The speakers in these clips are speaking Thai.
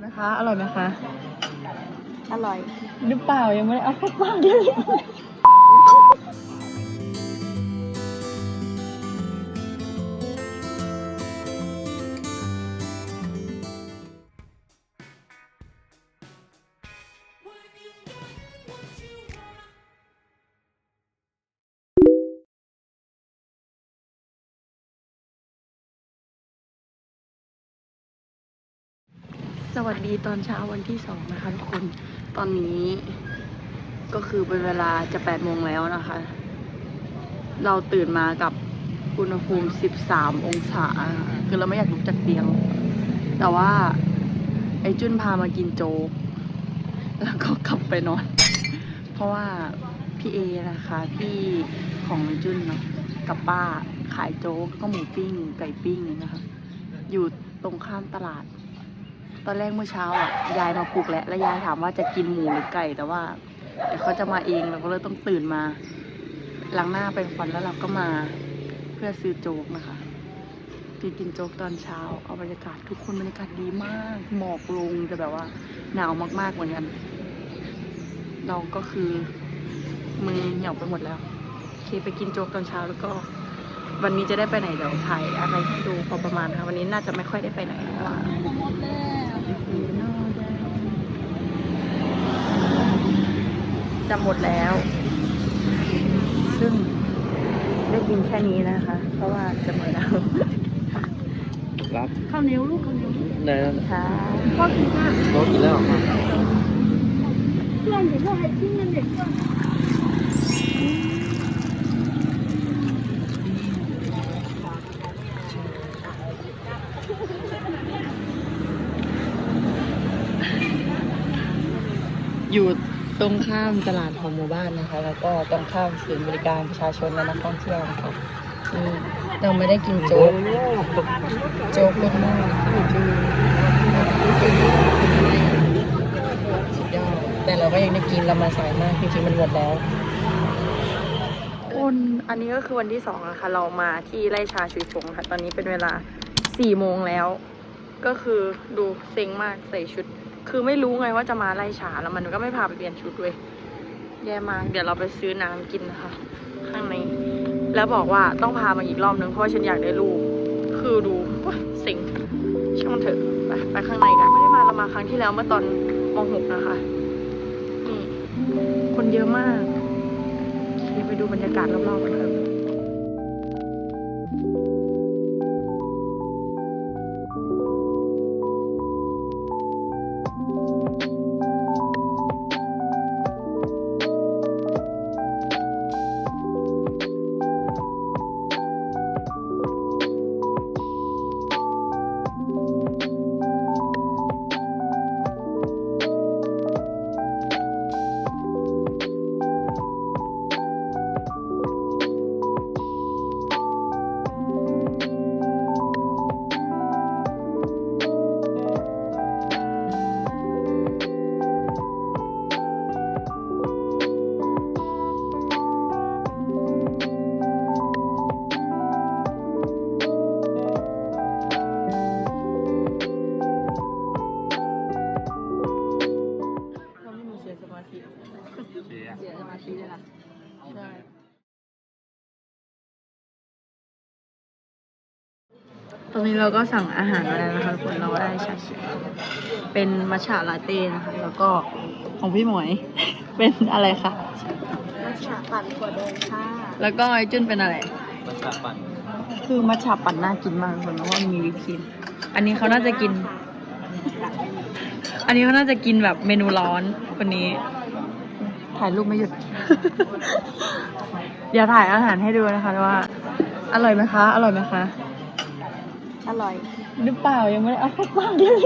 ไหมคะ อร่อยไหมคะ อร่อย หรือเปล่ายังไม่ได้เอาเข้าปากเลย สวัสดีตอนเช้าวันที่สองนะคะทุกคน ตอนนี้ก็คือเป็นเวลาจะแปดโมงแล้วนะคะ เราตื่นมากับอุณหภูมิ13องศา คือเราไม่อยากลุกจากเตียง แต่ว่าไอ้จุนพามากินโจ๊ก แล้วก็กลับไปนอน เพราะว่าพี่เอนะคะ พี่ของจุนเนาะกับป้าขายโจ๊กก็หมูปิ้งไก่ปิ้งนะคะ อยู่ตรงข้ามตลาด ตอนแรกเมื่อเช้าอะยายมาปลุกแล้วแล้วยายถามว่าจะกินหมูหรือไก่แต่ว่าเดี๋ยวเขาจะมาเองเราก็เลยต้องตื่นมาล้างหน้าเป็นฟันแล้วเราก็มาเพื่อซื้อโจ๊กนะคะกินกินโจ๊กตอนเช้า เอาบรรยากาศทุกคนบรรยากาศดีมาก หมอกลงจะแบบว่า หนาวมากๆเหมือนกัน เราก็คือมือเหี่ยวไปหมดแล้วโอเคไปกินโจ๊กตอนเช้าแล้วก็ วันนี้จะได้ไปไหนเดี๋ยวถ่ายอะไรให้ดูพอประมาณค่ะวันนี้น่าจะไม่ค่อยได้ไปไหนเพราะว่าจะหมดแล้ว ซึ่งได้กินแค่นี้นะคะ เพราะว่าจะหมดแล้วรับข้าวเหนียวลูกข้าวเหนียวได้แล้วค่ะพ่อกินข้าวโต๊ะกินแล้วเหรอครับเพื่อนเดี๋ยวพ่อให้ทิ้งเงินเด็กก่อน ตรงข้ามตลาดของหมู่บ้านนะคะ แล้วก็ตรงข้ามศูนย์บริการประชาชนและนักท่องเที่ยวนะคะนี่เราไม่ได้กินโจ๊กโจ๊กรสหม้อสุดยอดแต่เราก็ยังได้กินเรามาสายมากจริงๆมันหมดแล้วคุณอันนี้ก็คือวันที่สองนะคะเรามาที่ไร่ชาชุยฟงค่ะ ตอนนี้เป็นเวลาสี่โมงแล้ว ก็คือดูเซ็งมากใส่ชุด คือไม่รู้ไงว่าจะมาไล่ชาแล้วมันก็ไม่พาไปเปลี่ยนชุดด้ยแย่มาก เดี๋ยวเราไปซื้อน้ำกินนะคะ ข้างใน แล้วบอกว่าต้องพามาอีกรอบนึงเพราะว่าฉันอยากได้รูปคือดูโอ๊ยเซ็งช่างมันเถอะไปไปข้างในกัน ไม่ได้มาเรามาครั้งที่แล้วเมื่อตอนม .6 นะคะนี่คนเยอะมากโอเคไปดูบรรยากาศรอบๆกันครับเตอนนี้เราก็สั่งอาหารมาแล้วนะคะทุกคนเราได้ชาเขียวเป็นมัชฉะลาเต้นะคะ แล้วก็ของพี่หมวย เป็นอะไรคะมัทฉะปั่นถั่วแดงค่ะ แล้วก็ไอจุนเป็นอะไร มันจะปั่น คือมัชฉะปั่นน่ากินมากเลยเพราะว่ามันมีวิปครีมอันนี้เขาน่าจะกิน อันนี้เขาน่าจะกินแบบเมนูร้อนคนนี้ ถ่ายรูปไม่หยุด เดี๋ยวถ่ายอาหารให้ดูนะคะว่า อร่อยไหมคะ อร่อยไหมคะ อร่อย หรือเปล่ายังไม่ได้เอาเข้าปากเลย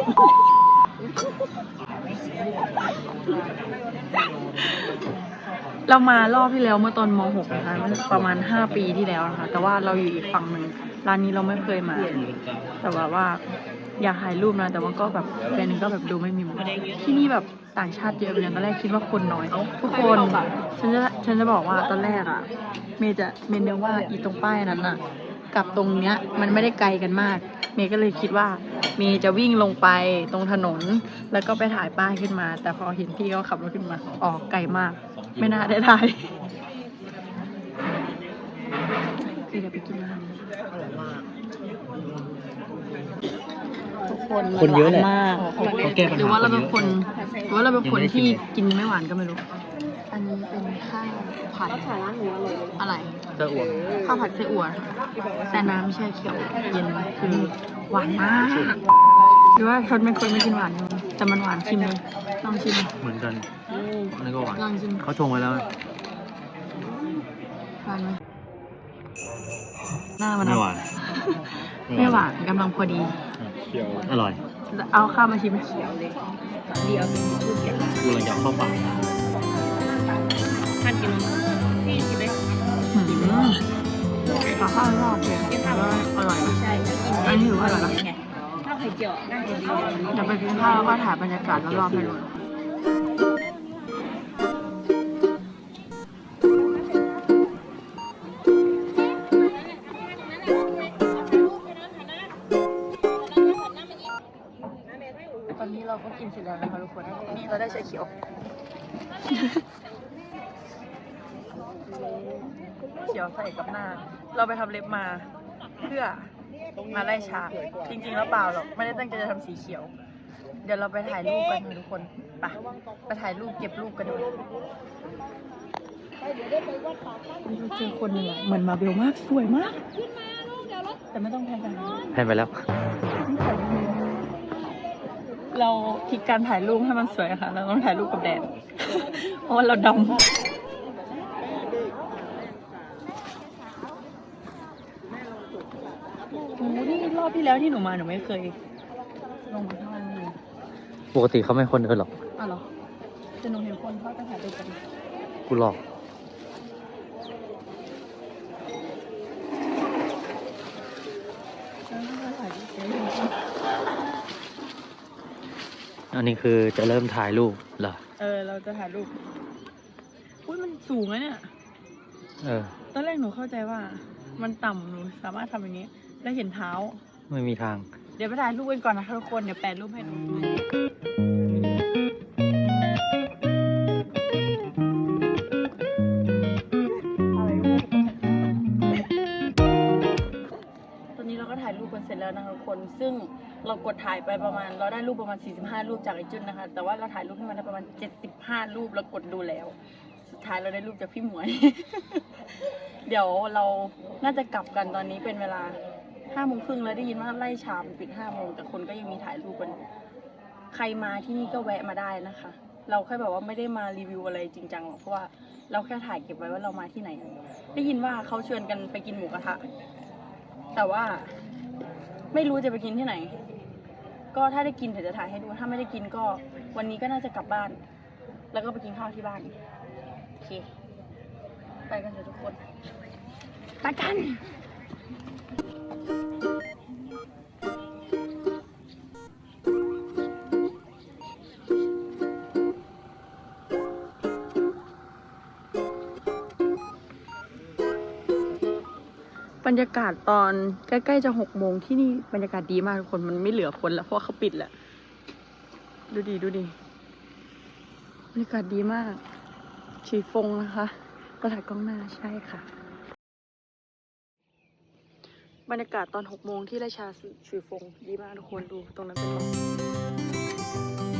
เรามารอบที่แล้วเมื่อตอนม .6 นะคะมันประมาณ 5 ปีที่แล้วนะคะ แต่ว่าเราอยู่อีกฝั่งหนึ่งร้านนี้เราไม่เคยมา แต่ว่าว่าอยากถ่ายรูปนะ แต่ว่าก็แบบแฟนหนึงก็แบบดูไม่มีมุมที่นี่แบบต่างชาติเยอะเหมือนกันตอนแรกคิดว่าคนน้อย ทุกคนฉันจะฉันจะบอกว่าตอนแรกอะเมย์จะเมย์นึกว่าอีตรงป้ายนั้นอะ กับตรงเนี้ยมันไม่ได้ไกลกันมาก เมย์ก็เลยคิดว่า เมย์จะวิ่งลงไปตรงถนน แล้วก็ไปถ่ายป้ายขึ้นมา แต่พอเห็นพี่เขาขับรถขึ้นมาออกไกลมาก ไม่น่าได้ถ่ายคือเดี๋ยวไปกินอาหารทุกคนคนเยอะแหละ มาก เขาแก้ปัญหาหรือว่าเราเป็นคคนนเยอะหรือว่าเราเป็นคนยังไม่ได้กินที่เลยกินไม่หวานก็ไม่รู้อันนี้ เป็นข้าวผัดขาร้านหนูอร่อยอะไรเจะอ้วกข้าวผัดไส้อั่วแต่น้ำแช่เขียวเย็นคือหวานมากหรือว่าชนเป็นคนไม่กินหวานอยู่แต่มันหวานชิมเลยลองชิมเหมือนกันอันนี้ก็หวานลองชิมเขาชงไว้แล้วหวานไหมหน้ามันไม่หวานไม่หวานกำลังพอดีอร่อย เอาข้าวมาชิมไหมเดียวเป็นลูกเดียวกูเลยอยากเข้าปาก ท่านกินพี่กินไหมหืมขอข้าวรอบเลยอร่อยใช่กินอันนี้ถือว่าอร่อยปะไงข้าวไข่เจียวน่าจะดีเดี๋ยวไปกินข้าวแล้วก็ถ่ายบรรยากาศรอบๆให้ดูตอนนี้เราก็กินเสร็จแล้วนะคะทุกคน นี่เราได้ชาเขียว เขียวใส่กับหน้า เราไปทำเล็บมาเพื่อมาไล่ชาจริงๆแล้วเปล่าหรอกไม่ได้ตั้งใจจะทำสีเขียว เดี๋ยวเราไปถ่ายรูปกันค่ะทุกคนไปไปถ่ายรูปเก็บรูปกันดูนี่เราเจอคนหนึ่งอะเหมือนมาเบลมากสวยมาก แต่ไม่ต้องแพนไปแพนไปแล้ว เราคิดการถ่ายรูปให้มันสวยอะค่ะ เราต้องถ่ายรูปกับแดดเพราะว่าเราดำโอ้นี่รอบที่แล้วที่หนูมาหนูไม่เคยลงมาข้างล่างเลยปกติเขาไม่คนเดินหรอกอ้าวเหรอแต่หนูเห็นคนเขาจะถ่ายรูปกันกูหลอกเออเขาถ่ายรูปกันอันนี้คือจะเริ่มถ่ายรูปเหรอ เออ เราจะถ่ายรูปอุ้ยมันสูงอะเนี่ย เออ ตอนแรกหนูเข้าใจว่า มันต่ำหนูสามารถทำอย่างนี้ แล้วเห็นเท้า ไม่มีทาง เดี๋ยวไปถ่ายรูปกันก่อนนะคะทุกคน เดี๋ยวแปะรูปให้ดูตอนนี้เราก็ถ่ายรูปกันเสร็จแล้วนะคะทุกคน ซึ่งเรากดถ่ายไปประมาณ เราได้รูปประมาณ 45 รูปจากไอจุนนะคะ แต่ว่าเราถ่ายรูปให้มันได้ประมาณ 75 รูปแล้วกดดูแล้ว สุดท้ายเราได้รูปจากพี่หมวย เดี๋ยวเราน่าจะกลับกันตอนนี้เป็นเวลา ห้าโมงครึ่งแล้วได้ยินว่าไล่ชามปิดห้าโมงแต่คนก็ยังมีถ่ายรูปกันใครมาที่นี่ก็แวะมาได้นะคะ เราแค่แบบว่าไม่ได้มารีวิวอะไรจริงจังหรอกเพราะว่าเราแค่ถ่ายเก็บไว้ว่าเรามาที่ไหน ได้ยินว่าเขาชวนกันไปกินหมูกระทะ แต่ว่าไม่รู้จะไปกินที่ไหน ก็ถ้าได้กินเดี๋ยวจะถ่ายให้ดู ถ้าไม่ได้กินก็ วันนี้ก็น่าจะกลับบ้าน แล้วก็ไปกินข้าวที่บ้านโอเค ไปกันเถอะทุกคน ไปกัน รรยากาศตอนใกล้ๆจะหกโมงที่นี่บรรยากาศดีมากทุกคนมันไม่เหลือคนแล้วเพราะเขาปิดแล้ว ดูดีดูดีบรรยากาศดีมาก ชีฟงนะคะก็ถ่ายกล้องหน้าใช่ค่ะ บรรยากาศตอนหกโมงที่ราชาชีฟงดีมากทุกคนดูตรงนั้นเป็นลม